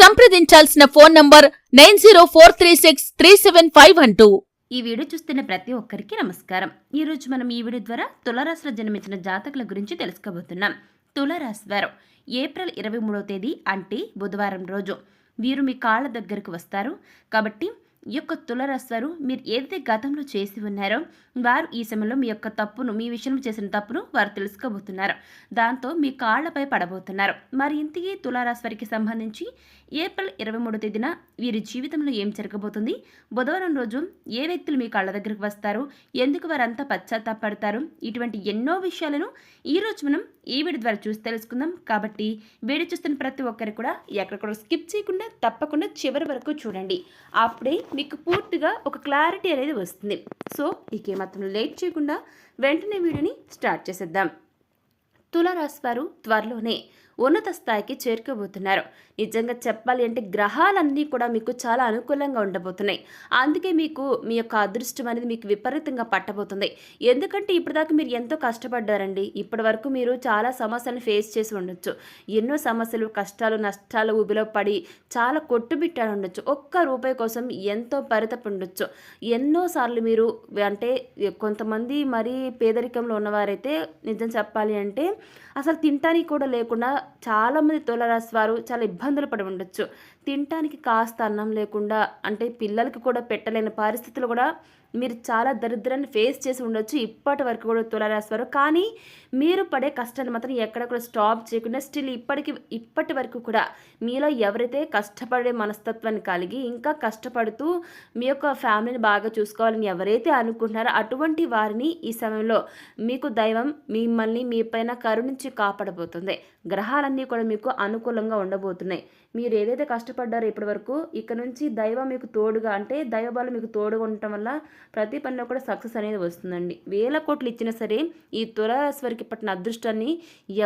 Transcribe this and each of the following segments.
సంప్రదించాల్సిన phone number nine zero four three six three seven five one two. ఈ video చూస్తున్న ప్రతి ఒక్కరికి నమస్కారం. ఈ రోజు మనం ఈ వీడియో ద్వారా తులరాశిలో జన్మించిన జాతకుల గురించి తెలుసుకోబోతున్నాం. తులరాశి వారు ఏప్రిల్ ఇరవై మూడవ తేదీ అంటే బుధవారం రోజు. వీరు మీ కాళ్ళ దగ్గరకు వస్తారు. కాబట్టి ఈ యొక్క తులారాశి వారు మీరు ఏదైతే గతంలో చేసి ఉన్నారో వారు ఈ సమయంలో మీ యొక్క తప్పును మీ విషయంలో చేసిన తప్పును వారు తెలుసుకోబోతున్నారు. దాంతో మీ కాళ్ళపై పడబోతున్నారు. మరి ఇంతకీ తులారాశి వారికి సంబంధించి ఏప్రిల్ ఇరవై మూడో తేదీన వీరి జీవితంలో ఏం జరగబోతుంది? బుధవారం రోజు ఏ వ్యక్తులు మీ కాళ్ళ దగ్గరకు వస్తారు? ఎందుకు వారంతా పశ్చాత్తాపడతారు ఇటువంటి ఎన్నో విషయాలను ఈ రోజు మనం ఈ వీడియో ద్వారా చూసి తెలుసుకుందాం. కాబట్టి వీడియో చూస్తున్న ప్రతి ఒక్కరు కూడా ఎక్కడ కూడా స్కిప్ చేయకుండా తప్పకుండా చివరి వరకు చూడండి. అప్పుడే మీకు పూర్తిగా ఒక క్లారిటీ అనేది వస్తుంది. సో ఇక లేట్ చేయకుండా వెంటనే వీడియోని స్టార్ట్ చేసేద్దాం. తులారాశి వారు త్వరలోనే ఉన్నత స్థాయికి చేరుకోబోతున్నారు. నిజంగా చెప్పాలి అంటే గ్రహాలన్నీ కూడా మీకు చాలా అనుకూలంగా ఉండబోతున్నాయి. అందుకే మీకు మీ యొక్క అదృష్టం అనేది మీకు విపరీతంగా పట్టబోతుంది. ఎందుకంటే ఇప్పటిదాకా మీరు ఎంతో కష్టపడ్డారండి. ఇప్పటి వరకు మీరు చాలా సమస్యలను ఫేస్ చేసి ఉండొచ్చు. ఎన్నో సమస్యలు కష్టాలు నష్టాలు ఊబిలో పడి చాలా కొట్టుబిట్టాడు ఉండొచ్చు. ఒక్క రూపాయి కోసం ఎంతో పరితపి ఉండొచ్చు ఎన్నోసార్లు మీరు అంటే కొంతమంది మరీ పేదరికంలో ఉన్నవారైతే నిజం చెప్పాలి అంటే అసలు తింటానికి కూడా లేకుండా చాలామంది తులరాశి వారు చాలా ఇబ్బందులు పడి ఉండొచ్చు. తినటానికి కాస్త అన్నం లేకుండా అంటే పిల్లలకి కూడా పెట్టలేని పరిస్థితులు కూడా మీరు చాలా దరిద్రాన్ని ఫేస్ చేసి ఉండొచ్చు. ఇప్పటి వరకు కూడా తులారాశి వారు. కానీ మీరు పడే కష్టాన్ని మాత్రం ఎక్కడ కూడా స్టాప్ చేయకుండా స్టిల్ ఇప్పటికి ఇప్పటి వరకు కూడా మీలో ఎవరైతే కష్టపడే మనస్తత్వాన్ని కలిగి ఇంకా కష్టపడుతూ మీ యొక్క ఫ్యామిలీని బాగా చూసుకోవాలని ఎవరైతే అనుకుంటున్నారో అటువంటి వారిని ఈ సమయంలో మీకు దైవం మిమ్మల్ని మీ పైన కరుణించి కాపాడబోతుంది. గ్రహాలన్నీ కూడా మీకు అనుకూలంగా ఉండబోతున్నాయి. మీరు ఏదైతే కష్టపడ్డారో ఇప్పటి వరకు ఇక్కడ నుంచి దైవం మీకు తోడుగా అంటే దైవబలం మీకు తోడుగా ఉండటం వల్ల ప్రతి పనిలో కూడా సక్సెస్ అనేది వస్తుందండి. వేల కోట్లు ఇచ్చినా సరే ఈ తులారాశి పట్టిన అదృష్టాన్ని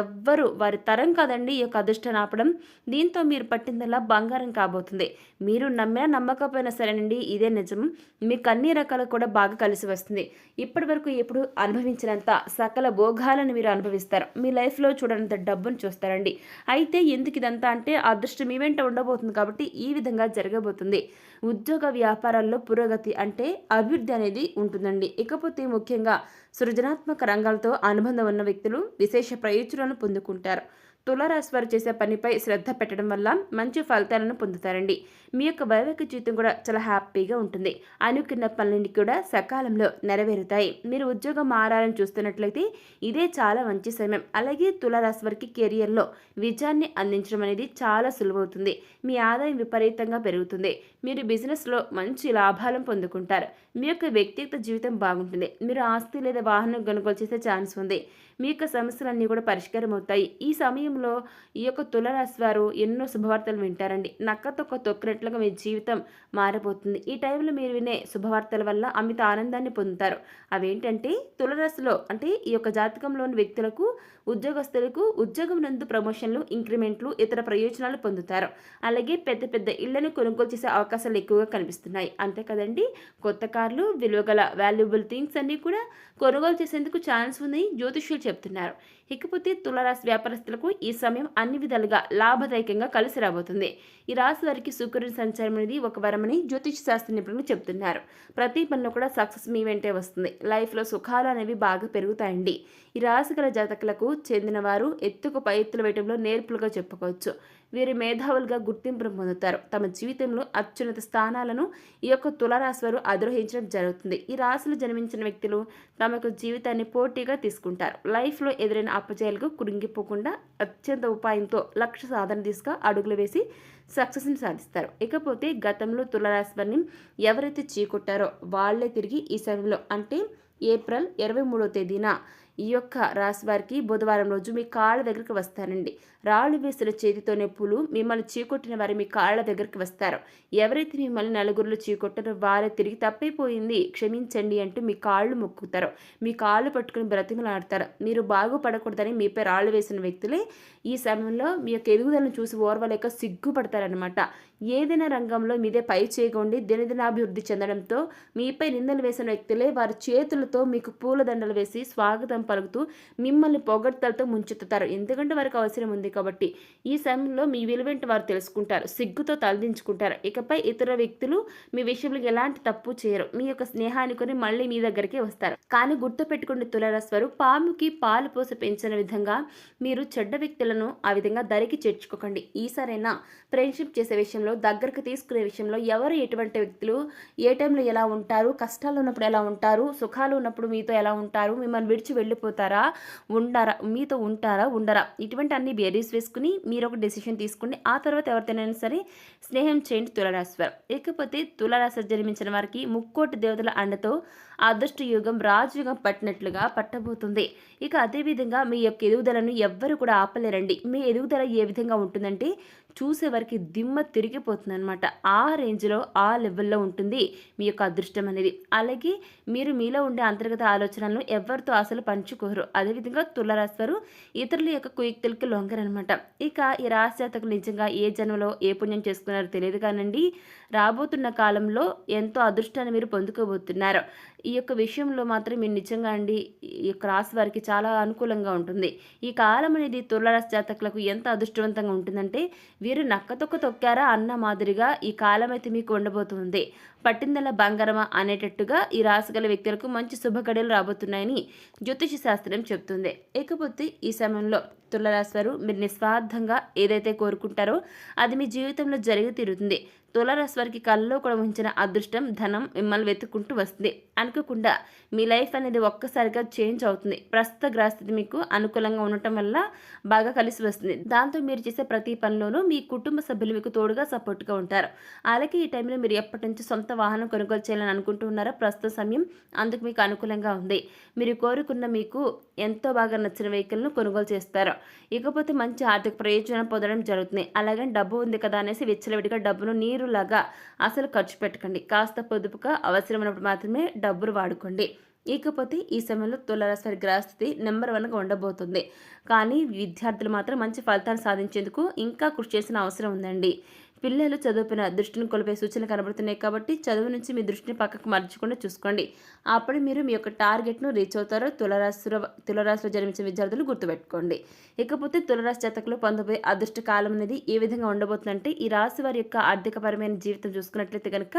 ఎవ్వరు వారి తరం కాదండి ఈ యొక్క అదృష్టాన్ని ఆపడం. దీంతో మీరు పట్టిందల్లా బంగారం కాబోతుంది. మీరు నమ్మినా నమ్మకపోయినా సరేనండి ఇదే నిజం. మీకు అన్ని రకాలు కూడా బాగా కలిసి వస్తుంది. ఇప్పటి వరకు ఎప్పుడు అనుభవించినంత సకల భోగాలను మీరు అనుభవిస్తారు. మీ లైఫ్లో చూడనంత డబ్బును చూస్తారండి. అయితే ఎందుకు ఇదంతా అంటే అదృష్టం మీ ఈవెంట్ ఉండబోతుంది కాబట్టి ఈ విధంగా జరగబోతుంది. ఉద్యోగ వ్యాపారాల్లో పురోగతి అంటే అభివృద్ధి అనేది ఉంటుందండి. ఇకపోతే ముఖ్యంగా సృజనాత్మక రంగాలతో అనుబంధం ఉన్న వ్యక్తులు విశేష ప్రయోజనాలను పొందుకుంటారు. తులారాశి వారు చేసే పనిపై శ్రద్ధ పెట్టడం వల్ల మంచి ఫలితాలను పొందుతారండి. మీ యొక్క వైవేక జీవితం కూడా చాలా హ్యాపీగా ఉంటుంది. అనుకున్న పనులన్నీ కూడా సకాలంలో నెరవేరుతాయి. మీరు ఉద్యోగం మారాలని చూస్తున్నట్లయితే ఇదే చాలా మంచి సమయం. అలాగే తులారాశి వారికి కెరియర్లో విజయాన్ని అందించడం అనేది చాలా సులువవుతుంది. మీ ఆదాయం విపరీతంగా పెరుగుతుంది. మీరు బిజినెస్లో మంచి లాభాలను పొందుకుంటారు. మీ యొక్క వ్యక్తిగత జీవితం బాగుంటుంది. మీరు ఆస్తి లేదా వాహనం కొనుగోలు చేసే ఛాన్స్ ఉంది. మీ యొక్క సమస్యలన్నీ కూడా పరిష్కారం అవుతాయి ఈ సమయంలో ఈ యొక్క తులరాశి వారు ఎన్నో శుభవార్తలు వింటారండి. నక్కతో ఒక తొక్కినట్లుగా మీ జీవితం మారిపోతుంది ఈ టైంలో మీరు వినే శుభవార్తల వల్ల అమిత ఆనందాన్ని పొందుతారు. అవేంటంటే తులరాశిలో అంటే ఈ యొక్క జాతకంలోని వ్యక్తులకు ఉద్యోగస్తులకు ఉద్యోగం నందు ప్రమోషన్లు ఇంక్రిమెంట్లు ఇతర ప్రయోజనాలు పొందుతారు. అలాగే పెద్ద పెద్ద ఇళ్ళను కొనుగోలు చేసే అవకాశాలు ఎక్కువగా కనిపిస్తున్నాయి. అంతే కదండి? కొత్త కార్లు విలువగల వాల్యుబుల్ థింగ్స్ అన్నీ కూడా కొనుగోలు చేసేందుకు ఛాన్స్ ఉందని జ్యోతిష్యులు చెప్తున్నారు ఇకపోతే తులరాశి వ్యాపారస్తులకు ఈ సమయం అన్ని విధాలుగా లాభదాయకంగా కలిసి రాబోతుంది. ఈ రాశి వారికి శుక్రుని సంచారం అనేది ఒక వరమని జ్యోతిష్ శాస్త్ర నిపుణులు చెప్తున్నారు ప్రతి పనిలో కూడా సక్సెస్ మీ వెంటే వస్తుంది. లైఫ్లో సుఖాలు అనేవి బాగా పెరుగుతాయండి. ఈ రాశి గల జాతకులకు చెందినవారు ఎత్తుకు పై ఎత్తులు వేయడంలో నేర్పులుగా చెప్పుకోవచ్చు. వీరు మేధావులుగా గుర్తింపును పొందుతారు. తమ జీవితంలో అత్యున్నత స్థానాలను ఈ యొక్క తులరాశి వారు అధిరోహించడం జరుగుతుంది. ఈ రాశిలో జన్మించిన వ్యక్తులు తమకు జీవితాన్ని పోటీగా తీసుకుంటారు. లైఫ్లో ఎదురైన అపజయాలకు కురింగిపోకుండా అత్యంత ఉపాయంతో లక్ష్య సాధన తీసుకు అడుగులు వేసి సక్సెస్ని సాధిస్తారు. ఇకపోతే గతంలో తులరాశి వారిని ఎవరైతే చీకొట్టారో వాళ్ళే తిరిగి ఈ సమయంలో అంటే ఏప్రిల్ ఇరవై మూడో తేదీన ఈ యొక్క రాశి వారికి బుధవారం రోజు మీ కాళ్ళ దగ్గరికి వస్తారండి. రాళ్ళు వేసిన చేతితో నొప్పులు మిమ్మల్ని చీకొట్టిన వారు మీ కాళ్ళ దగ్గరికి వస్తారు. ఎవరైతే మిమ్మల్ని నలుగురిలో చీకొట్టారో వారే తిరిగి తప్పైపోయింది క్షమించండి అంటూ మీ కాళ్ళు మొక్కుతారు. మీ కాళ్ళు పట్టుకుని బ్రతిమలాడతారు. మీరు బాగుపడకూడదని మీపై రాళ్ళు వేసిన వ్యక్తులే ఈ సమయంలో మీ యొక్క ఎదుగుదలను చూసి ఓర్వలేక సిగ్గుపడతారనమాట ఏదైనా రంగంలో మీదే పై చేయకుండి దినదినాభివృద్ధి చెందడంతో మీపై నిందలు వేసిన వ్యక్తులే వారి చేతులతో మీకు పూలదండలు వేసి స్వాగతం పలుకుతూ మిమ్మల్ని పొగడ్తలతో ముంచెత్తుతారు. ఎందుకంటే వారికి అవసరం ఉంది కాబట్టి. ఈ సమయంలో మీ విలువేంటి వారు తెలుసుకుంటారు. సిగ్గుతో తలదించుకుంటారు. ఇకపై ఇతర వ్యక్తులు మీ విషయంలో ఎలాంటి తప్పు చేయరు. మీ యొక్క స్నేహాన్ని కొని మళ్ళీ మీ దగ్గరికి వస్తారు. కానీ గుర్తు పెట్టుకుని తులరాశివారు పాముకి పాలు పోసి పెంచిన విధంగా మీరు చెడ్డ వ్యక్తులను ఆ విధంగా దరికి చేర్చుకోకండి. ఈసారైనా ఫ్రెండ్షిప్ చేసే విషయంలో దగ్గరకు తీసుకునే విషయంలో ఎవరు ఎటువంటి వ్యక్తులు ఏ టైంలో ఎలా ఉంటారు కష్టాలు ఉన్నప్పుడు ఎలా ఉంటారు సుఖాలు ఉన్నప్పుడు మీతో ఎలా ఉంటారు మిమ్మల్ని విడిచి వెళ్ళిపోతారా ఉండరా మీతో ఉంటారా ఉండరా? ఇటువంటి అన్ని బేరీస్ వేసుకుని మీరు ఒక డెసిషన్ తీసుకుని ఆ తర్వాత ఎవరితోనైనా సరే స్నేహం చేయండి తులరాశి వారు ఇకపోతే తులరాశి జన్మించిన వారికి ముక్కోటి దేవతల అండతో అదృష్ట యుగం రాజయుగం పట్టినట్లుగా పట్టబోతుంది. ఇక అదేవిధంగా మీ యొక్క ఎదుగుదలను ఎవ్వరు కూడా ఆపలేరండి. మీ ఎదుగుదల ఏ విధంగా ఉంటుందంటే చూసేవారికి దిమ్మ తిరిగిపోతుంది అనమాట ఆ రేంజ్లో ఆ లెవెల్లో ఉంటుంది మీ యొక్క అదృష్టం అనేది. అలాగే మీరు మీలో ఉండే అంతర్గత ఆలోచనలను ఎవరితో అసలు పంచుకోరు. అదేవిధంగా తులరాశి వారు ఇతరుల యొక్క కుయుక్తులకి లొంగరనమాట ఇక ఈ రాశిజాతకులు నిజంగా ఏ జన్మలో ఏ పుణ్యం చేసుకున్నారో తెలియదు కానండి. రాబోతున్న కాలంలో ఎంతో అదృష్టాన్ని మీరు పొందుకోబోతున్నారు. ఈ యొక్క విషయంలో మాత్రం మీరు నిజంగా అండి ఈ యొక్క రాశి వారికి చాలా అనుకూలంగా ఉంటుంది. ఈ కాలం అనేది తులరాశి జాతకులకు ఎంత అదృష్టవంతంగా ఉంటుందంటే వీరు నక్కతొక్క తొక్కారా అన్న మాదిరిగా ఈ కాలం అయితే మీకు ఉండబోతుంది. పట్టిందల బంగారమా అనేటట్టుగా ఈ రాశి గల వ్యక్తులకు మంచి శుభకడలు రాబోతున్నాయని జ్యోతిష శాస్త్రం చెప్తుంది ఇకపోతే ఈ సమయంలో తులరాశి వారు మీరు నిస్వార్థంగా ఏదైతే కోరుకుంటారో అది మీ జీవితంలో జరిగి తీరుతుంది. తులరాశి వారికి కళ్ళలో కూడా ఉంచిన అదృష్టం ధనం మిమ్మల్ని వెతుక్కుంటూ వస్తుంది. అనుకోకుండా మీ లైఫ్ అనేది ఒక్కసారిగా చేంజ్ అవుతుంది. ప్రస్తుత గ్రహస్థితి మీకు అనుకూలంగా ఉండటం వల్ల బాగా కలిసి వస్తుంది. దాంతో మీరు చేసే ప్రతి పనిలోనూ మీ కుటుంబ సభ్యులు మీకు తోడుగా సపోర్ట్గా ఉంటారు. అలాగే ఈ టైంలో మీరు ఎప్పటి నుంచి సొంత వాహనం కొనుగోలు చేయాలని అనుకుంటున్నారో ప్రస్తుత సమయం అందుకు మీకు అనుకూలంగా ఉంది. మీరు కోరుకున్న మీకు ఎంతో బాగా నచ్చిన వెహికల్ను కొనుగోలు చేస్తారు. ఇకపోతే మంచి ఆర్థిక ప్రయోజనం పొందడం జరుగుతుంది. అలాగే డబ్బు ఉంది కదా అనేసి విచ్చలవిడిగా డబ్బును నీరులాగా అసలు ఖర్చు పెట్టకండి. కాస్త పొదుపుగా అవసరమైనప్పుడు మాత్రమే డబ్బులు వాడుకోండి. ఇకపోతే ఈ సమయంలో తులరాశి వారి గ్రహస్థితి నెంబర్ వన్గా ఉండబోతుంది. కానీ విద్యార్థులు మాత్రం మంచి ఫలితాలు సాధించేందుకు ఇంకా కృషి చేసిన అవసరం ఉందండి. పిల్లలు చదువుపైన దృష్టిని కోల్పోయే సూచనలు కనబడుతున్నాయి కాబట్టి చదువు నుంచి మీ దృష్టిని పక్కకు మర్చకుండా చూసుకోండి. అప్పుడు మీరు మీ యొక్క టార్గెట్ను రీచ్ అవుతారు. తులరాశి తులరాశిలో జన్మించిన విద్యార్థులు గుర్తుపెట్టుకోండి. ఇకపోతే తులరాశి జాతకులు పొందబోయే అదృష్ట కాలం అనేది ఏ విధంగా ఉండబోతుందంటే ఈ రాశి వారి యొక్క ఆర్థికపరమైన జీవితం చూసుకున్నట్లయితే కనుక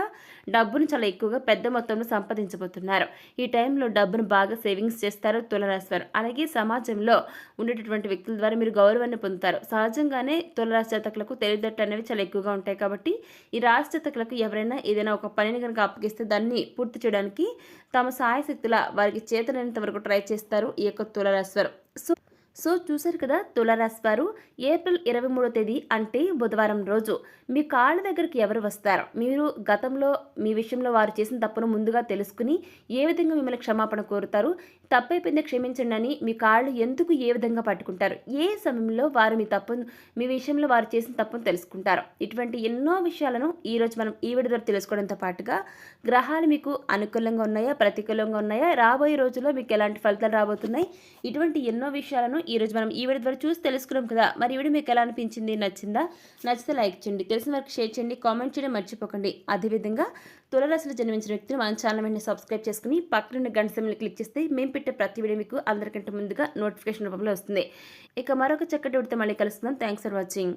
డబ్బును చాలా ఎక్కువగా పెద్ద మొత్తంలో సంపాదించబోతున్నారు. ఈ టైంలో డబ్బును బాగా సేవింగ్స్ చేస్తారు తులరాశి వారు. అలాగే సమాజంలో ఉండేటటువంటి వ్యక్తుల ద్వారా మీరు గౌరవాన్ని పొందుతారు. సహజంగానే తులరాశి జాతకులకు తెలివితేట అనేవి చాలా ఎక్కువగా ఉంటాయి కాబట్టి ఈ రాశి ఎవరైనా ఏదైనా ఒక పనిని కనుక అప్పగిస్తే దాన్ని పూర్తి చేయడానికి తమ సాయశక్తుల వారికి చేతనైనంత వరకు ట్రై చేస్తారు ఈ యొక్క తులరాశి సో సో చూశారు కదా తులారాశి వారు ఏప్రిల్ ఇరవై మూడో తేదీ అంటే బుధవారం రోజు. మీ కాళ్ళ దగ్గరికి ఎవరు వస్తారు? మీరు గతంలో మీ విషయంలో వారు చేసిన తప్పును ముందుగా తెలుసుకుని ఏ విధంగా మిమ్మల్ని క్షమాపణ కోరుతారు? తప్పైపోయింది క్షమించండి అని మీ కాళ్ళు ఎందుకు ఏ విధంగా పట్టుకుంటారు? ఏ సమయంలో వారు మీ తప్పు మీ విషయంలో వారు చేసిన తప్పును తెలుసుకుంటారు? ఇటువంటి ఎన్నో విషయాలను ఈరోజు మనం ఈ వీడియో ద్వారా తెలుసుకోవడంతో పాటుగా గ్రహాలు మీకు అనుకూలంగా ఉన్నాయా ప్రతికూలంగా ఉన్నాయా? రాబోయే రోజుల్లో మీకు ఎలాంటి ఫలితాలు రాబోతున్నాయి? ఇటువంటి ఎన్నో విషయాలను ఈరోజు మనం ఈ వీడియో ద్వారా చూసి తెలుసుకున్నాం కదా మరి ఈ వీడియో మీకు ఎలా అనిపించింది? నచ్చిందా? నచ్చితే లైక్ చేయండి. తెలిసిన వరకు షేర్ చేయండి. కామెంట్ చేయడం మర్చిపోకండి. అదేవిధంగా తులరాశిలో జన్మించిన వ్యక్తులు మన ఛానల్ వెంటనే సబ్స్క్రైబ్ చేసుకుని పక్కన గంట సమయంలో క్లిక్ చేస్తే మేము పెట్టే ప్రతి వీడియో మీకు అందరికంటే ముందుగా నోటిఫికేషన్ రూపంలో వస్తుంది. ఇక మరొక చక్కటి ఉడితే మళ్ళీ కలుస్తున్నాం. Thanks for watching